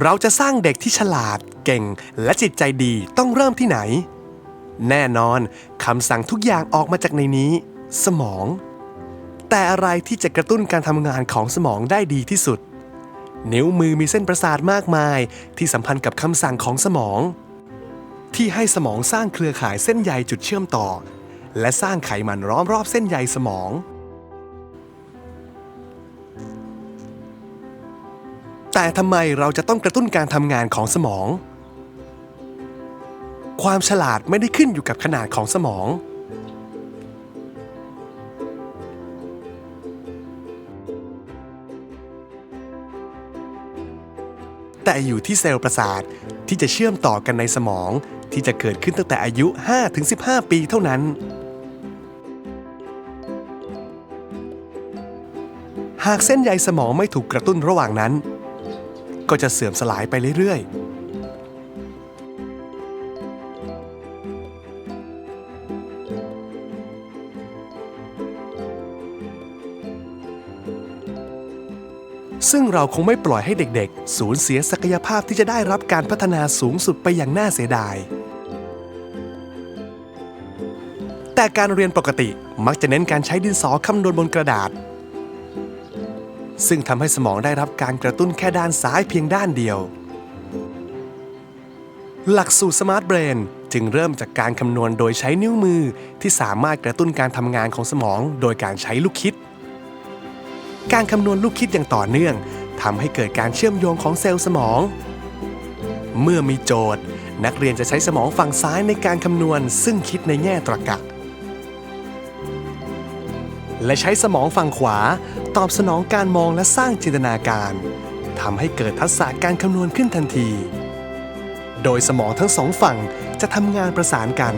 เราจะสร้างเด็กที่ฉลาด เก่ง และจิตใจดีต้องเริ่มที่ไหน แน่นอนคำสั่งทุกอย่างออกมาจากในนี้ สมอง แต่อะไรที่จะกระตุ้นการทำงานของสมองได้ดีที่สุด นิ้วมือมีเส้นประสาทมากมาย ที่สัมพันธ์กับคำสั่งของสมอง ที่ให้สมองสร้างเครือข่ายเส้นใยจุดเชื่อมต่อ และสร้างไขมันล้อมรอบเส้นใยสมอง แต่ทำไมเราจะต้องกระตุ้นการทำงานของสมอง ความฉลาดไม่ได้ขึ้นอยู่กับขนาดของสมอง แต่อยู่ที่เซลล์ประสาทที่จะเชื่อมต่อกันในสมองที่จะเกิดขึ้นตั้งแต่อายุ 5-15 ปีเท่านั้น หากเส้นใยสมองไม่ถูกกระตุ้นระหว่างนั้น ก็จะเสื่อมสลายไปเรื่อยๆซึ่งเราคงไม่ปล่อยให้เด็กๆ สูญเสียศักยภาพที่จะได้รับการพัฒนาสูงสุดไปอย่างน่าเสียดาย แต่การเรียนปกติมักจะเน้นการใช้ดินสอคำนวณบนกระดาษ ซึ่งทำให้สมองได้รับการกระตุ้นแค่ด้านซ้ายเพียงด้านเดียว หลักสูตรสมาร์ทเบรนจึงเริ่มจากการคำนวณโดยใช้นิ้วมือที่สามารถกระตุ้นการทำงานของสมองโดยการใช้ลูกคิด การคำนวณลูกคิดอย่างต่อเนื่องทำให้เกิดการเชื่อมโยงของเซลล์สมอง เมื่อมีโจทย์ นักเรียนจะใช้สมองฝั่งซ้ายในการคำนวณ ซึ่งคิดในแง่ตรรกะ และใช้สมองฝั่งขวา ตอบสนองการมองและสร้างจินตนาการทำให้เกิดทักษะการคำนวณขึ้นทันที โดยสมองทั้งสองฝั่งจะทำงานประสานกัน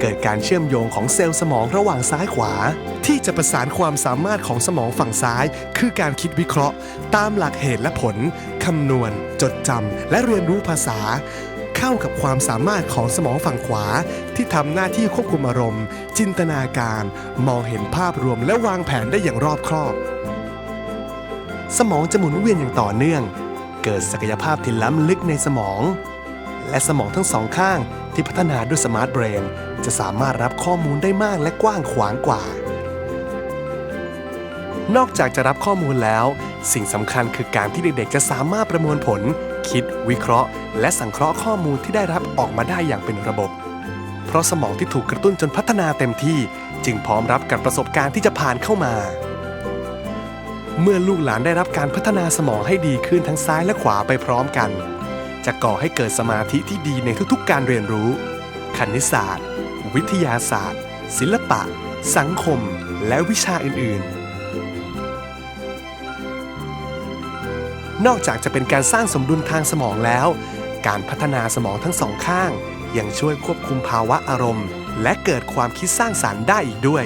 เกิดการเชื่อมโยงของเซลล์สมองระหว่างซ้ายขวา ที่จะประสานความสามารถของสมองฝั่งซ้าย คือการคิดวิเคราะห์ ตามหลักเหตุและผลคำนวณ จดจำและเรียนรู้ภาษา เข้ากับความสามารถของสมองฝั่งขวา ที่ทำหน้าที่ควบคุมอารมณ์ จินตนาการ มองเห็นภาพรวมและวางแผนได้อย่างรอบคอบ สมองจะหมุนเวียนอย่างต่อเนื่อง เกิดศักยภาพที่ล้ำลึกในสมอง และสมองทั้งสองข้างที่พัฒนาด้วยสมาร์ทเบรนจะสามารถรับข้อมูลได้มากและกว้างขวางกว่า นอกจากจะรับข้อมูลแล้ว สิ่งสำคัญคือการที่เด็กๆ จะสามารถประมวลผล คิด วิเคราะห์ และสังเคราะห์ข้อมูลที่ได้รับออกมาได้อย่างเป็นระบบ เพราะสมองที่ถูกกระตุ้นจนพัฒนาเต็มที่ จึงพร้อมรับกับประสบการณ์ที่จะผ่านเข้ามา เมื่อลูกหลานได้รับการพัฒนาสมองให้ดีขึ้นทั้งซ้ายและขวาไปพร้อมกัน จะก่อให้เกิดสมาธิที่ดีในทุกๆ การเรียนรู้ คณิตศาสตร์ วิทยาศาสตร์ ศิลปะ สังคม และวิชาอื่นๆ นอกจากจะเป็นการสร้างสมดุลทางสมองแล้ว การพัฒนาสมองทั้งสองข้าง ยังช่วยควบคุมภาวะอารมณ์ และเกิดความคิดสร้างสารรค์ได้อีกด้วย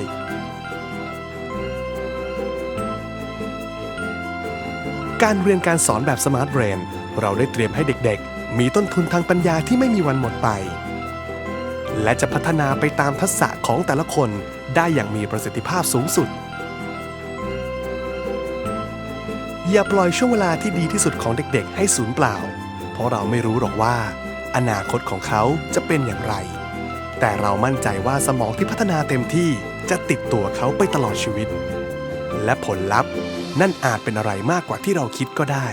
การเรียนการสอนแบบสมาร์ทเรนเราได้เตรียมให้เด็กๆ มีต้นทุนทางปัญญาที่ไม่มีวันหมดไป และจะพัฒนาไปตามทักษะของแต่ละคนได้อย่างมีประสิทธิภาพสูงสุด อย่าปล่อยช่วงเวลาที่ดีที่สุดของเด็กๆ ให้สูญเปล่า เพราะเราไม่รู้หรอกว่า อนาคตของเขาจะเป็นอย่างไร แต่เรามั่นใจว่าสมองที่พัฒนาเต็มที่จะติดตัวเขาไปตลอดชีวิต และผลลัพธ์ นั่นอาจเป็นอะไรมากกว่าที่เราคิดก็ได้